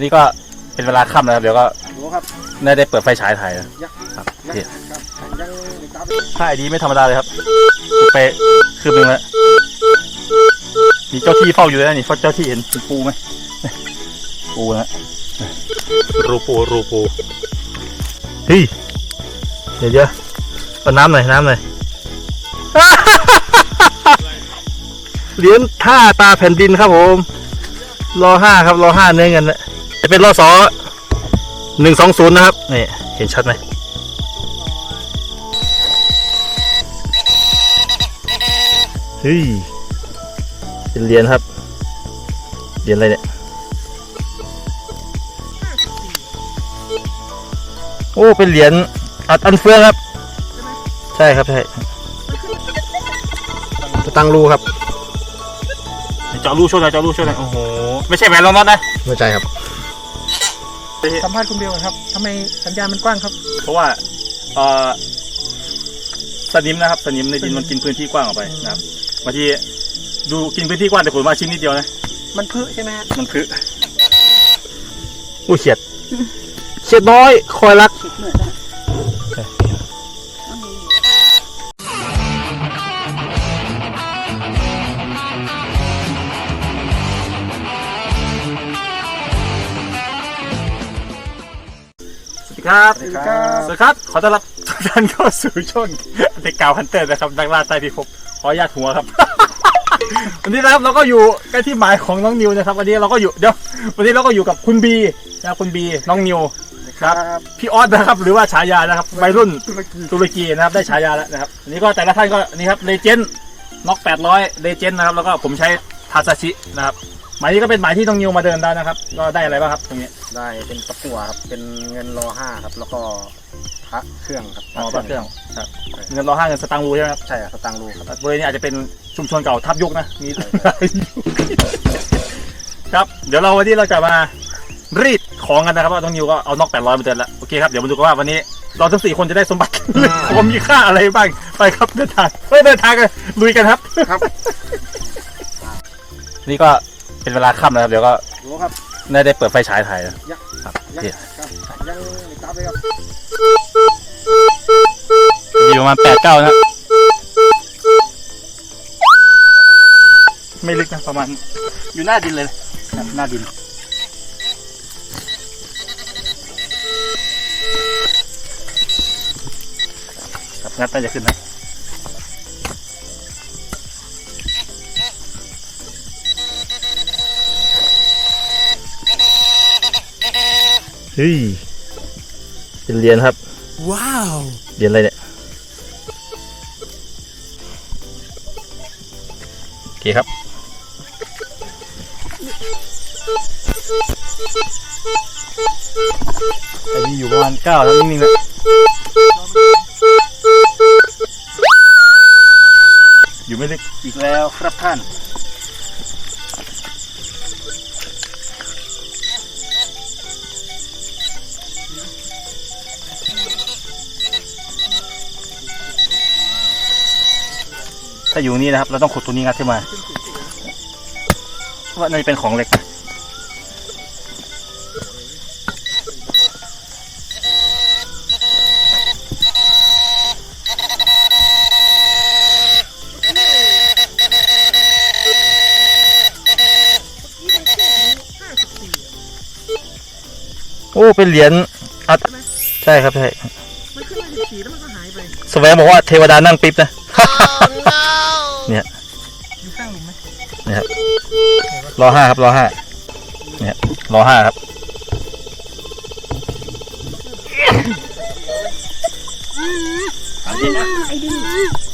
นี่ก็เป็นเวลาค่ำแล้วครับเดี๋ยวก็โอ้ครับน่าได้เปิดไฟฉายถ่ายนะยังครับยังโอเคครับยังติดตามค่ายดีไม่ธรรมดาเลยครับไปคืบหนึงแล้วมีเจ้าที่เฝ้าอยู่แล้วนี่เฝ้าเจ้าที่เห็นเป็นปูไหมปูนะรูปูรูปูเฮ้ยเดี๋ยวเดี๋ยวเอาน้ำหน่อยน้ำหน่อย เหรียญท่าตาแผ่นดินครับผม รอห้าครับ รอห้าเนื้อเงินนะ จะเป็นรอสอหนึ่งสองศูนย์นะครับนี่เห็นชัดไหมเฮ้ยเป็นเหรียญครับเหรียญอะไรเนี่ยโอ้เป็นเหรียญอัดอันเฟืองครับ ใช่ครับใช่ตั้งรูครับเจาะรูช่วยหน่อยเจาะรูช่วยหน่อยโอ้โหไม่ใช่แหวนรองน็อตนะไม่ใจครับ สัมภาษณ์คุณเบลก่อนครับทำไมสัญญาณมันกว้างครับ เพราะว่าเอ่อสนิมนะครับสนิมในดินมันกินพื้นที่กว้างออกไปนะครับบางทีดูกินพื้นที่กว้างแต่ผลมาชิ้นนิดเดียวนะ มันพื้ใช่ไหมฮะมันคืออู้เฉียดเฉียดน้อยคอยรักสวัสดี ครับ สวัสดีครับสวัสดีครับ ขอต้อนรับทุกท่านเข้าสู่ช่วงเด็กเก่าฮันเตอร์นะครับนักล่าใต้พิภพขออนุญาตหัวครับ วันนี้นะครับเราก็อยู่ใกล้ที่หมายของน้องนิวนะครับ วันนี้เราก็อยู่เดี๋ยววันนี้เราก็อยู่กับคุณบีนะครับคุณบีน้องนิวครับ พี่ออสนะครับ หรือว่าฉายานะครับวัยรุ่นตุรกีตุรกีนะครับได้ฉายาแล้วนะครับอันนี้ก็แต่ละท่านก็นี่ครับเลเจนด์น็อก800เลเจนด์นะครับแล้วก็ผมใช้ทาซาชินะครับ หมายนี้ก็เป็นหมายที่น้องนิวมาเดินได้นะครับ ก็ได้อะไรบ้างครับตรงนี้ ได้เป็นตะกั่วครับ เป็นเงินรอห้าครับ แล้วก็พระเครื่องครับอ๋อพระเครื่องครับเงินรอห้าเงินสตางค์รูใช่ไหมครับใช่ครับสตางค์รูครับบริเวณนี้อาจจะเป็นชุมชนเก่าทับยุคนะมีหลายยุคครับเดี๋ยวเราวันนี้เราจะมารีดของกันนะครับว่าน้องนิวก็เอานอก800มาเดินแล้วโอเคครับเดี๋ยวมาดูกันว่าวันนี้เราทั้งสี่คนจะได้สมบัติของมีค่าอะไรบ้างไปครับเดินทางไปเดินทางกันลุยกันครับครับ นี่ก็ เป็นเวลาค่ำแล้วครับเดี๋ยวก็โอ้ครับน่าได้เปิดไฟฉายถ่ายนะยังครับยังโอเคครับยังติดตามเลยครับมีประมาณแปดเก้านะไม่ลึกนะประมาณอยู่หน้าดินเลยนะหน้าดินครับงัดน่าจะขึ้นนะ เฮ้ยเป็นเหรียญครับ ว้าวเหรียญอะไรเนี่ยโอเคครับอันนี้อยู่ประมาณเก้าแล้วนิ่งๆนะอยู่ไม่ลึกอีกแล้วครับท่าน ถ้าอยู่นี่นะครับ เราต้องขุดตัวนี้งัดขึ้นมาเพราะว่าน่าจะเป็นของเหล็กนะโอ้ เป็นเหรียญอัดใช่ครับใช่มันขึ้นมาสิบสี่แล้วมันก็หายไปแสวงบอกว่าเทวดานั่งปิ๊บนะ รอห้าครับรอห้าเนี่ยรอห้าครับดิ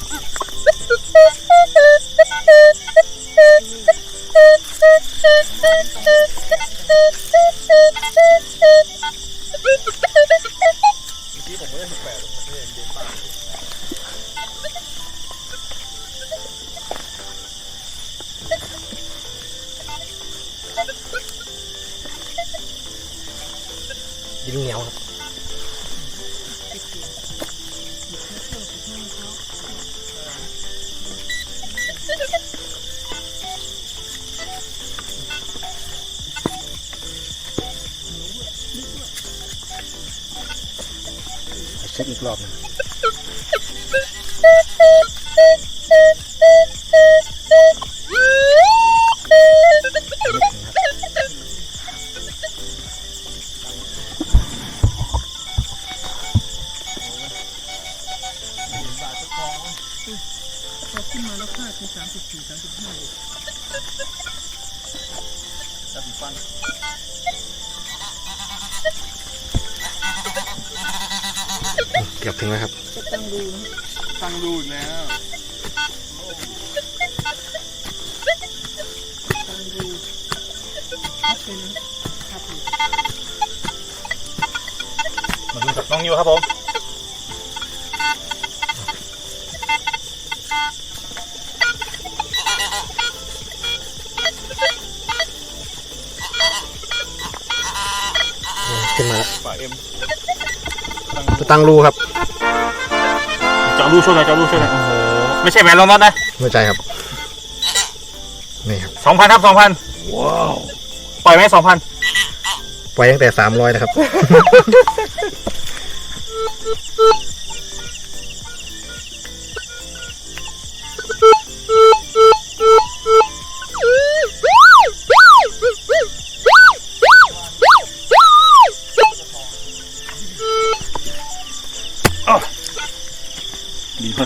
ขึ้นมาแล้วป่าเอ็มจะตั้งรูครับเจาะรูช่วยหน่อยเจาะรูช่วยหน่อยโอ้โหไม่ใช่แหวนรองน็อตนะหัวใจครับ นี่ครับ สองพันครับสองพันว้าว ปล่อยไหมสองพัน ปล่อยตั้งแต่สามร้อยนะครับ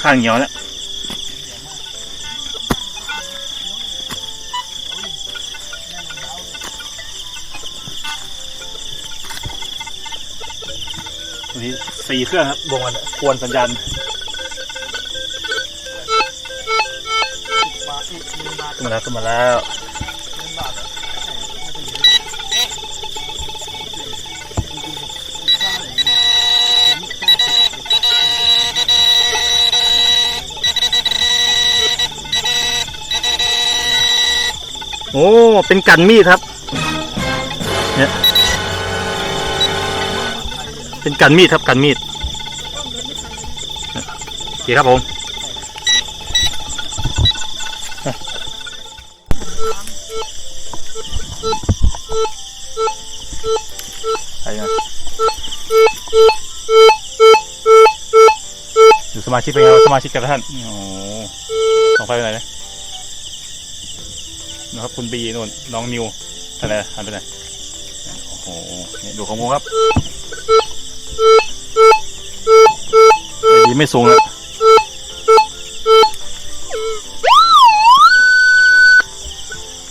ข้างเหนียวแล้วนี้สี่เครื่องครับวงกันควรสัญญาณขึ้นมาแล้วขึ้นมาแล้ว โอ้ เป็นกันมีดครับ เนี่ย เป็นกันมีดครับกันมีดโอเคครับผมใช่ไหมอยู่สมาชิกเป็นไงสมาชิกกันท่าน โอ้โหสองไฟไปไหนนะ นะครับคุณบีนู่นน้องนิวอะไรหันไปไหนโอ้โหเนี่ยดูของงูครับดีไม่สูงแล้ว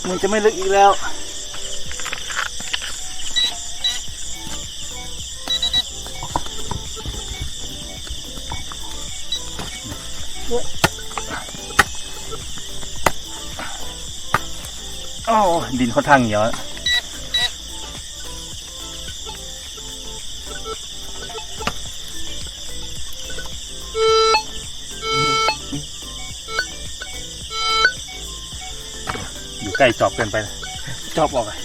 มันจะไม่ลึกอีกแล้ว อ้ดินค่อนข้างเหนียวอะอยู่ใกล้จอบเกินไปจอบออกอะ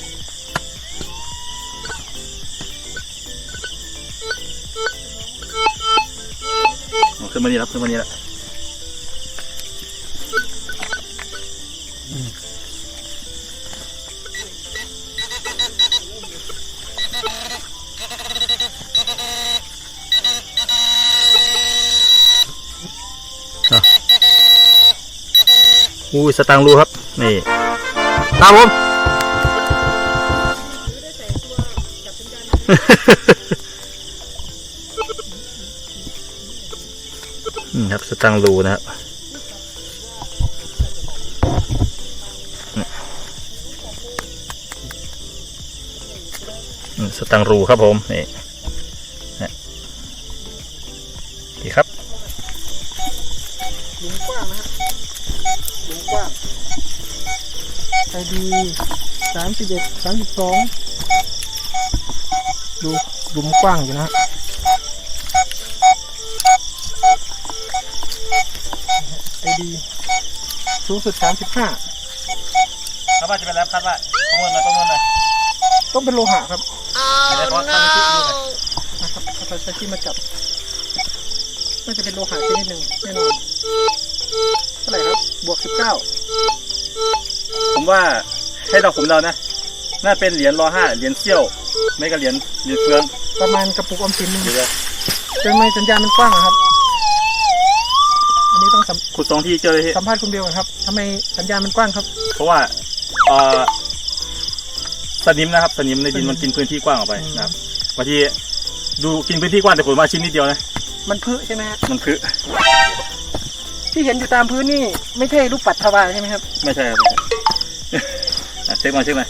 เอาขึ้นมานี่ครับขึ้นมานี่แล้ว อุ้ยสตางค์รูครับ นี่ตามผมนี่ครับสตังค์รูนะครับสตังรูครับผมนี่ ไอดีสามสิบเอ็ดสามสิบสองดูหลุมกว้างอยู่นะฮะไอดีสูงสุดสามสิบห้าคาดว่าจะเป็นแล้วคาดว่าประเมินมาประเมินเลยต้องเป็นโลหะครับไม่ได้เพราะตั้งชื่อดูเลยนะครับเอาใช้ที่มาจับน่าจะเป็นโลหะชนิดหนึ่งแน่นอนเท่าไหร่ครับบวกสิบเก้า ผมว่าให้เราผมเรานะน่าเป็นเหรียญรอห้าเหรียญเซี่ยวไม่ก็เหรียญเหรียญเฟืองประมาณกระปุกออมสินหนึ่งเดี๋ยวทำไมสัญญาณมันกว้างอะครับ อันนี้ต้องสัมขุดสองทีเจอเลยพี่สัมภาษณ์คุณเบลก่อนครับทำไมสัญญาณมันกว้างครับ เพราะว่าเอ่อสนิมนะครับสนิมในดินมันกินพื้นที่กว้างออกไปนะครับบางทีดูกินพื้นที่กว้างแต่ขุดมาชิ้นนิดเดียวนะมันพื้ใช่ไหมฮะมันคือที่เห็นอยู่ตามพื้นนี่ไม่ใช่ลูกปัดทวารใช่ไหมครับ ไม่ใช่ครับอะ เช็คมาเช็คมา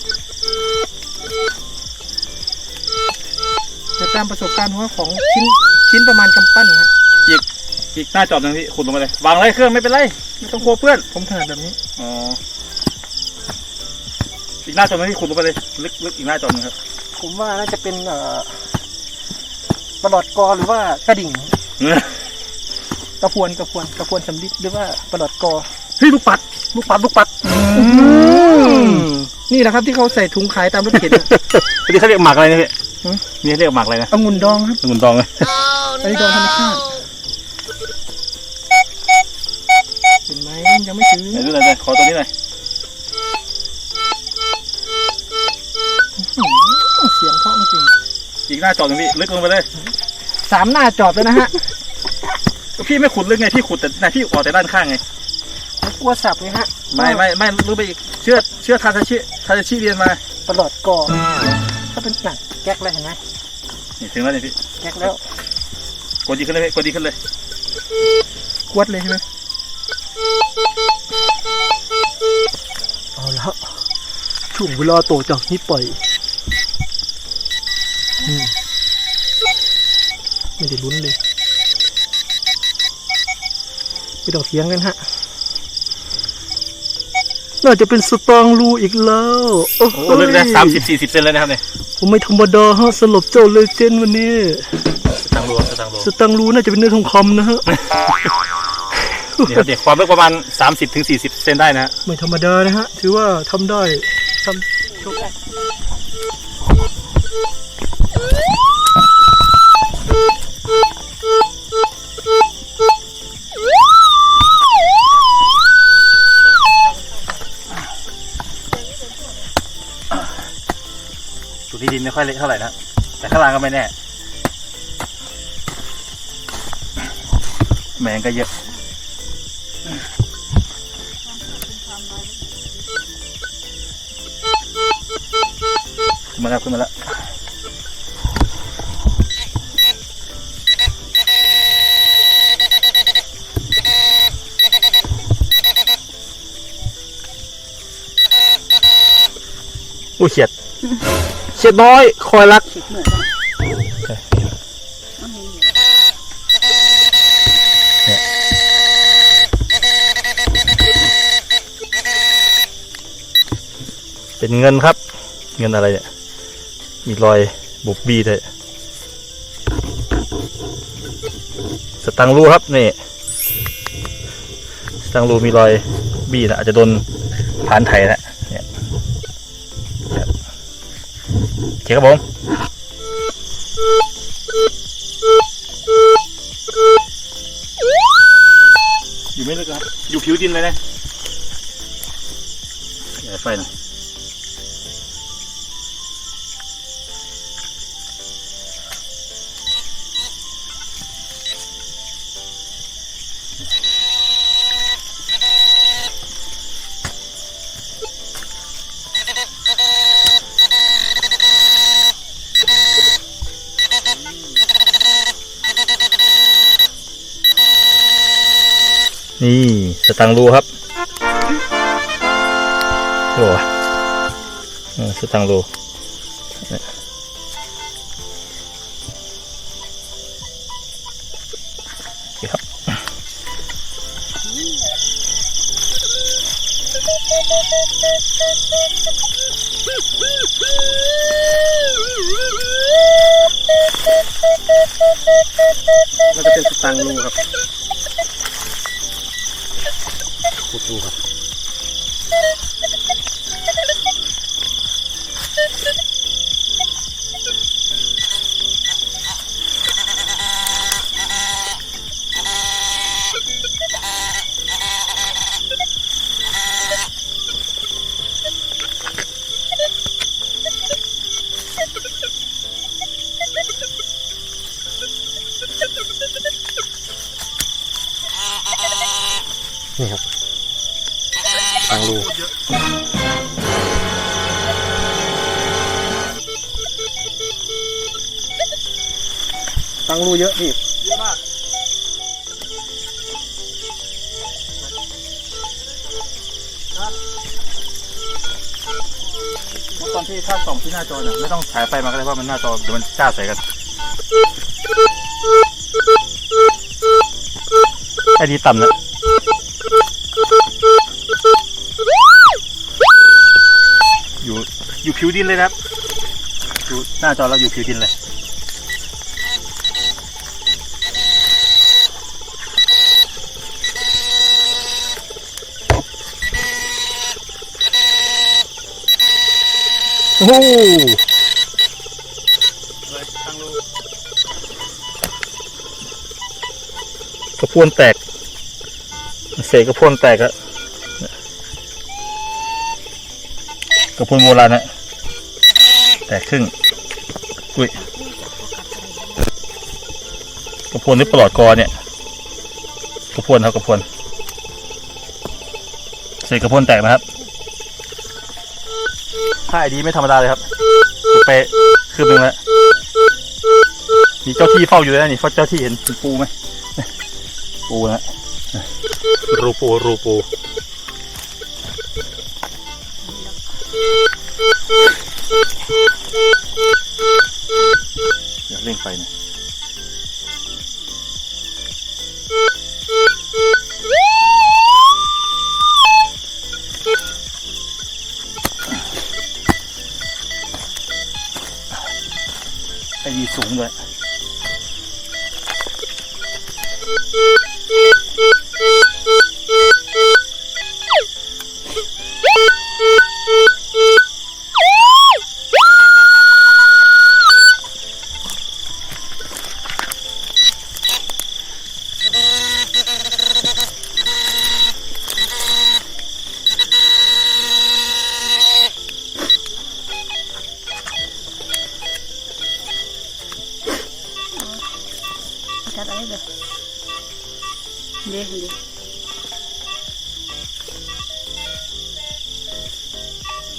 แต่ตามประสบการณ์ของว่าของชิ้นชิ้นประมาณกำปั้นนะฮะอีกหน้าจอบหนึงพี่ขุดลงไปเลยวางไรเครื่องไม่เป็นไรไม่ต้องกลัวเพื่อนผมถนัดแบบนี้อ๋ออีกหน้าจอบหนึงพี่ขุดลงไปเลยลึกลึกอีกหน้าจอบหนึงครับผมว่าน่าจะเป็นเอ่อประหลอดกอหรือว่ากระดิ่งกระพวนกระพวนกระพวนสำลิดหรือว่าประหลอดกอเฮ้ยลูกปัด ลูกปัดลูกปัด นี่แหละครับที่เขาใส่ถุงขายตามรถเข็นอะอันนี้เขาเรียกหมากอะไรนะพี่หือ นี่เขาเรียกหมากอะไรนะองุ่นดองครับองุ่นดองเลยอันนี้ดองธรรมชาติเห็นไหมยังไม่ถึงไหนดูหน่อยหน่อยขอตัวนี้หน่อยอื้อหือเสียงเพราะจริงอีกหน้าจอบหนึงพี่ลึกลงไปเลยๆสามหน้าจอบเลยนะฮะพี่ไม่ขุดลึกไงพี่ขุดแต่ไหนพี่ออกแต่ด้านข้างไงผมกลัวสับไงฮะไม่ไม่ไม่รู้ไปอีก เชื่อเชื่อทาทาชิทาทาชิเรียนมาประหลอดกอถ้าเป็นหนักแก๊กเลยเห็นไหมนี่ถึงแล้วนี่พี่แก๊กแล้วกดดีขึ้นเลยพี่กดดีขึ้นเลยกวดเลยใช่ไหมเอาละช่วงเวลาโตจากนี้ไปอืมไม่ได้ลุ้นเลยไม่ต้องเถียงกันฮะ น่าจะเป็นสตางค์รูอีกแล้วโอ้โอ้ลึกนะสามสิบสี่สิบเซนเลยนะครับเนี่ยผมไม่ธรรมดาฮะสลบเจ้าเลเจนด์วันนี้สตังโลสตังโลสตังค์รูน่าจะเป็นเนื้อทองคำนะฮะนี่ครับเด็กความลึกประมาณสามสิบถึงสี่สิบเซนได้นะฮะไม่ธรรมดานะฮะถือว่าทำได้ทำถูกได้ ที่ดินไม่ค่อยเละเท่าไหร่นะแต่ข้างล่างก็ไม่แน่ แมงก็เยอะขึ้นมาแล้วขึ้นมาแล้วอุ้เขียด เขียดน้อย คอยรัก เป็นเงินครับ เงินอะไรเนี่ย มีรอยบุบบีด้วยสตังรูครับนี่สตังรูมีรอยบีนะอาจจะโดนผ่านไทยนะ คครับผมอยู่ไม่ลึกครับ อยู่ผิวดินเลยนะไฟหน่อย นี่สตังรูครับโอ้เออสตังค์รูเนี่ครับมันจะเป็นสตังค์รูครับ รูเยอะพี่เยอะมากตอนที่ถ้าส่องที่หน้าจอเนี่ยไม่ต้องฉายไฟมาก็ได้เพราะมันหน้าจอเดี๋ยวมันจ้าใส่กันไอ้ดีต่ำนะอยู่อยู่ผิวดินเลยนะครับอยู่หน้าจอแล้วอยู่ผิวดินเลย โอ้โหเลยตั้งรูกระพวนแตก เศษกระพวนแตกอะกระพวนโบราณนะแตกครึ่งอุ้ยกระพวนหรือปลอดกอเนี่ยกระพวนครับกระพวนเศษกระพวนแตกนะครับ ถ้าไอดีไม่ธรรมดาเลยครับไปคืบหนึ่งแล้วมีเจ้าที่เฝ้าอยู่แล้วนี่เฝ้าเจ้าที่เห็นเห็นปูไหมปูนะรูปูรูปูเดี๋ยวเร่งไฟหน่อย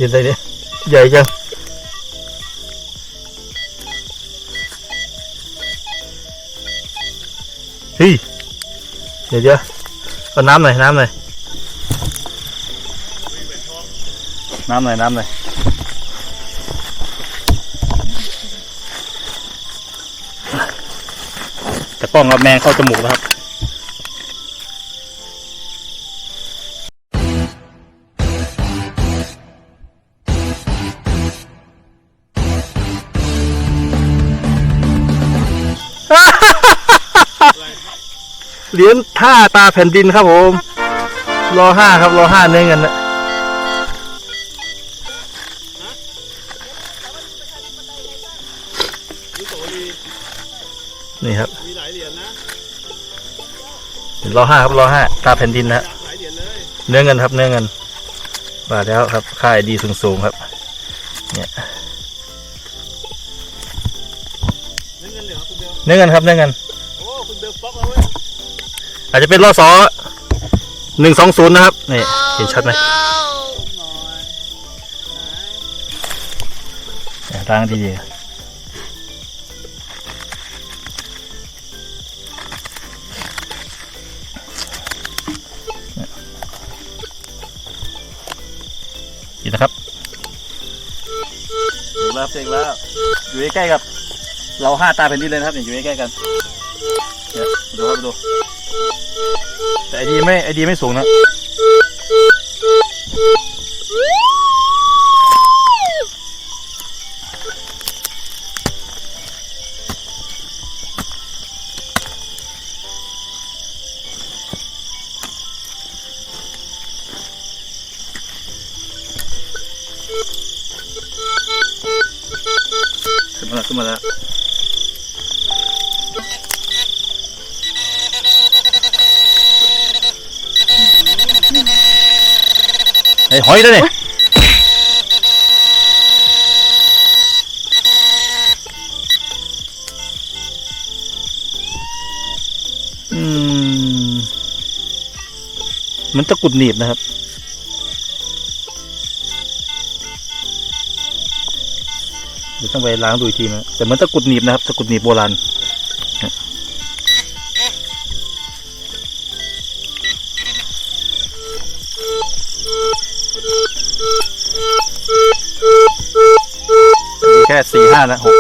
เห็นอะไรเนี่ยใหญ่จังเฮ้ยเดี๋ยวเดี๋ยวเอาน้ำหน่อยน้ำหน่อยน้ำหน่อยน้ำหน่อยแต่กล้องกับแมงเข้าจมูกแล้วครับ เหรียญท่าตาแผ่นดินครับผม รอห้าครับ รอห้าเนื้อเงินนะนี่ครับมีหลายเหรียญนะรอห้าครับรอห้าตาแผ่นดินนะฮะหลายเหรียญเลยเนื้อเงินครับ เนื้อเงินมาแล้วครับค่ายดีสูงๆครับ เนี่ยเงินเงินเหรียญคุณเบลเนื้อเงินครับเนื้อเงินโอ้คุณเบลฟ็อกเอาเว้ย อาจจะเป็นรอสอหนึ่งสองศูนย์นะครับนี่เห็นชัดไหมหน่อยร่างดีๆนี่นะครับถึงแล้วเสร็จแล้วอยู่ใกล้ๆกับ เราห้าตาแผ่นดินเลยนะครับเนี่ยอยู่ใกล้ๆกันเนี่ยดูครับดู แต่ไอดีไม่ไอดีไม่สูงนะขึ้นมาแล้วขึ้นมาแล้ว อยแล้วนี่อืมเหมันตะกรุดหนีบนะครับ เดี๋ยวต้องไปล้างดูอีกทีนะแต่เหมันตะกรุดหนีบนะครับตะกรุดหนีบโบราณ มีแค่สี่ห้านะหก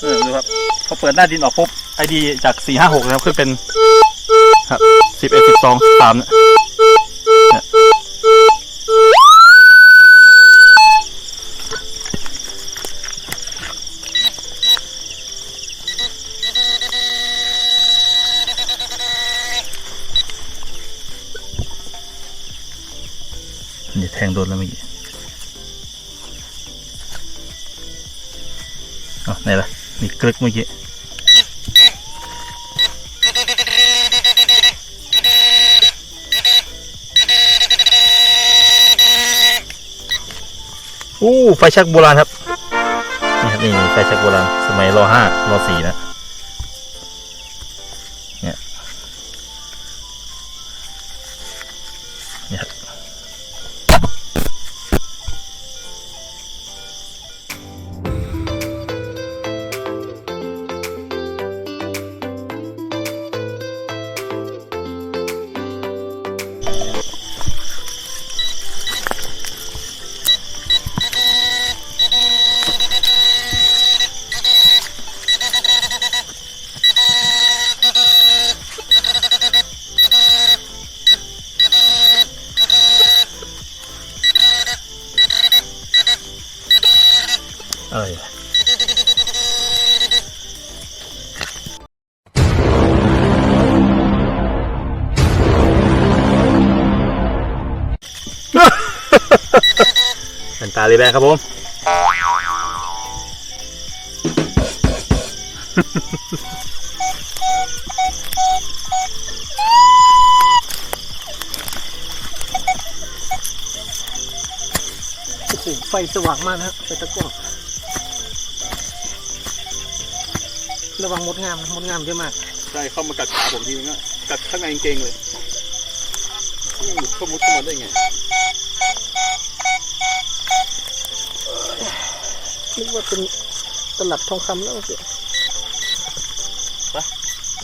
เออดูครับพอเปิดหน้าดินออกปุ๊บไอดีจากสี่ห้าหกนะครับ ขึ้นเป็นครับสิบเอ็ดสิบสองสามนะเนี่ย ลึกเมื่อกี้อู้ไฟชักโบราณครับ นี่ครับนี่ไฟชักโบราณ สมัยรอห้ารอสี่นะ อะไรอะเป็นตาลีแบงครับผมโอ้โหไฟสว่างมากนะครับไฟตะกั่ว ระวังมดงามนะมดงามเยอะมากใช่เข้ามากัดขาผมทีนึงอะกัดข้างในกางเกงเลยนี่หมุดเข้ามุดเข้ามาได้ไงนึกว่าเป็นตลับทองคำแล้วสิ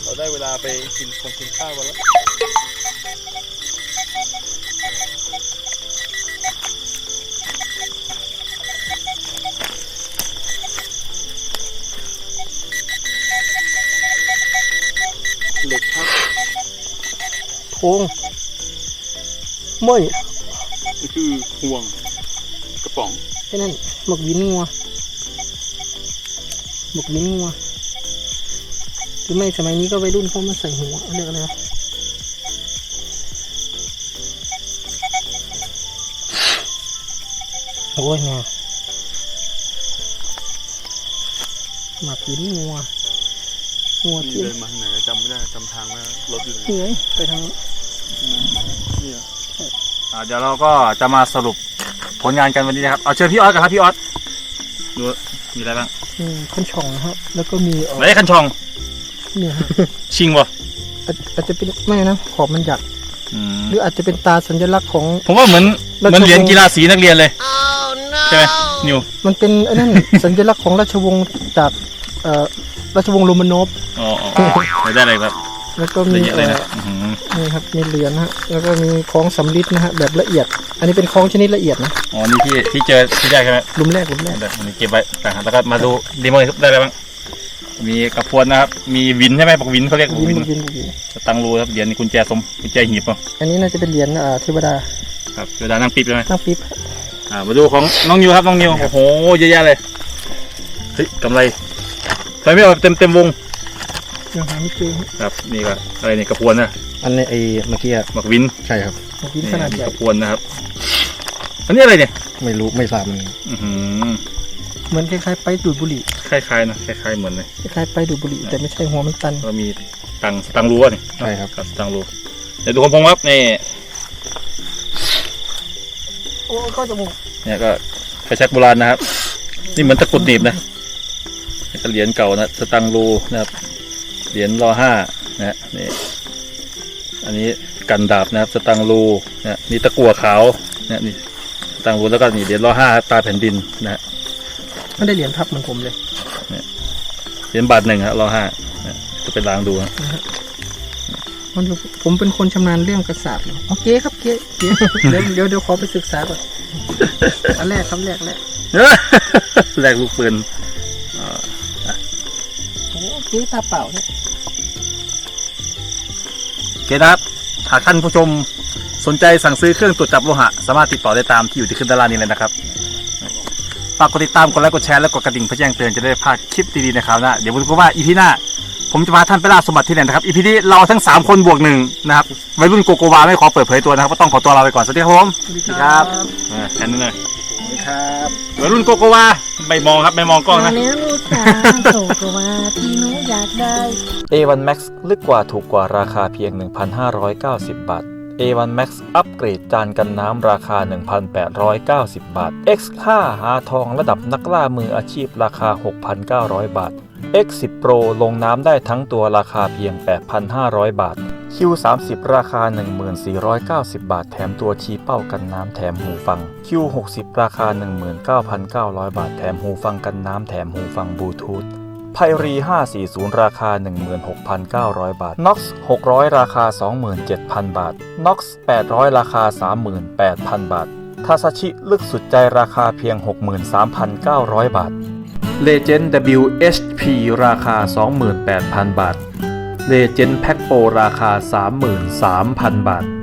เราได้เวลาไปกินคงกินข้าวกันแล้ว โพงเมื่อยนี่คือห่วงกระป๋องไอ้นั่นหมกวินงัวหมกวินงัวหรือไม่สมัยนี้ก็วัยรุ่นเขามาใส่หัวเรียกอะไรวะโอ้ยงาหมักวินงัวงัวนี่เทียเดิมนมาทางไหนจำไม่ได้จำทางไม่ได้รถอยู่ไหนนี่ไงไปทางนี้นี่อะอ่า เดี๋ยวเราก็จะมาสรุปผลงานกันวันนี้นะครับ เอาเชิญพี่ออสกันครับพี่ออสดูมีอะไรบ้างอืมขั้นช่องนะฮะแล้วก็มีเอ่อไม่ได้คันชอง เนี่ยฮะชิงวะอาจอาจจะเป็นไม่นะขอบมันหยักอืมหรืออาจจะเป็นตาสัญลักษณ์ของ ผมว่าเหมือนราชวงศ์เหมือนเหรียญกีฬาสีนักเรียนเลยใช่ไหมนิวมันเป็นไอ้นั่น สัญลักษณ์ของราชวงศ์จากเอ่อราชวงศ์โรมานอฟ อ๋ออ๋ออ๋อไม่ได้อะไรครับ แล้วก็ได้มีเยอะเลยเอ่นะออื้อหือนี่ครับมีเหรียญนะฮะแล้วก็มีของสำริดนะฮะแบบละเอียด อันนี้เป็นของชนิดละเอียดนะอ๋อนี่ที่ที่เจอที่ได้ใช่ไหมหลุมแรกหลุมแรกเดี๋ยวอันนี้เก็บไว้ต่างหากแล้วก็มาดูดีโมได้อะไรบ้างมีกระพวนนะครับมีวินใช่ไหมบอกวินเขาเรียกวินวินวินวินตังรูครับเหรียญกุญแจสมกุญแจหีบเนาะอันนี้น่าจะเป็นเหรียญอ่าเทวดาครับเวลานั่งปิ๊บใช่ไหมตั้งปิ๊บอ่ามาดูของน้องนิวครับน้องนิวโอ้โหเยอะแยะเลยเฮ้ยกำไรใส่ไม่เอาเต็มเต็มวง ยังหาไม่เจอครับนี่ก็อะไรเนี่ยกระพวนนะอันนี้ไอ้เมื่อกี้อะหมักวินใช่ครับวินขนาดใหญ่กระพวนนะครับ อันนี้อะไรเนี่ย ไม่รู้ไม่ทราบมันอื้อหือเหมือนคล้ายๆไปดูดบุหรี่คล้ายๆนะคล้ายๆเหมือนเลยคล้ายๆไปดูดบุหรี่แต่ไม่ใช่หัวมันตันก็มีตตังสตังรู้วะนี่ใช่ครับครับสตังรู้เดี๋ยวดูคนพงครับนี่โอ้เข้าจมูกเนี่ยก็ไฟแช็กโบราณนะครับ นี่เหมือนตะกรุดหนีบนะนี่ก็เหรียญเก่านะสตังรูนะครับ เหรียญรอห้านะฮะนี่อันนี้กันดาบนะครับสตังรูนะนี่ตะกั่วขาวนะนี่สตังรูแล้วก็นี่เหรียญรอห้าตาแผ่นดินนะฮะไม่ได้เหรียญทับเหมือนผมเลยเหรียญบาทหนึ่งฮะรอห้านะจะไปล้างดูนะมันผมเป็นคนชำนาญเรื่องกระสาบโอเคครับเก๊เก๊เดี๋ยวเดี๋ยวเดี๋ยวขอไปศึกษาก่อนอันแรกครับแรกแรกแลกลูกปืน โอ้เก๊ตาเปล่าเนี่ยโอเคนะครับหากท่านผู้ชมสนใจสั่งซื้อเครื่องตรวจจับโลหะ สามารถติดต่อได้ตามที่อยู่ที่ขึ้นด้านล่างนี้เลยนะครับฝากกดติดตามกดไลค์กดแชร์และกดกระดิ่งเพื่อแจ้งเตือนจะได้ไม่พลาดคลิปดีๆในคราวหน้าเดี๋ยวมาดูกันว่าอีพีหน้า ผมจะพาท่านไปล่าสมบัติที่ไหนนะครับอีพีนี้เราทั้ง 3 คนบวกหนึ่งนะครับวัยรุ่นโกโกวาไม่ขอเปิดเผยตัวนะครับก็ต้องขอตัวลาไปก่อนสวัสดีครับผมสวัสดีครับเออแค่นั้นเลยสวัสดี ครับวัยรุ่นโกโกวาไม่มองครับไม่มองกล้องนะ แล้วลูกจ๋าโตกว่าที่หนูอยากได้ A1 Max ลึกกว่าถูกกว่าราคาเพียง 1,590 บาท A1 Max อัปเกรดจานกันน้ำราคา 1,890 บาท X5 หาทองระดับนักล่ามืออาชีพราคา 6,900 บาท X10 Pro ลงน้ำได้ทั้งตัวราคาเพียง 8,500 บาท Q30 ราคา 1490 บาท แถมตัวชี้เป้ากันน้ำแถมหูฟัง Q60 ราคา 19,900 บาท แถมหูฟังกันน้ำแถมหูฟังบลูทูธไพรี540 ราคา 16,900 บาท Nox 600 ราคา 27,000 บาท Nox 800 ราคา 38,000 บาท ทาซาชิลึกสุดใจราคาเพียง 63,900 บาท Legend WHP ราคา 28,000 บาท เลเจนด์แพ็คโปรราคา 33,000 บาท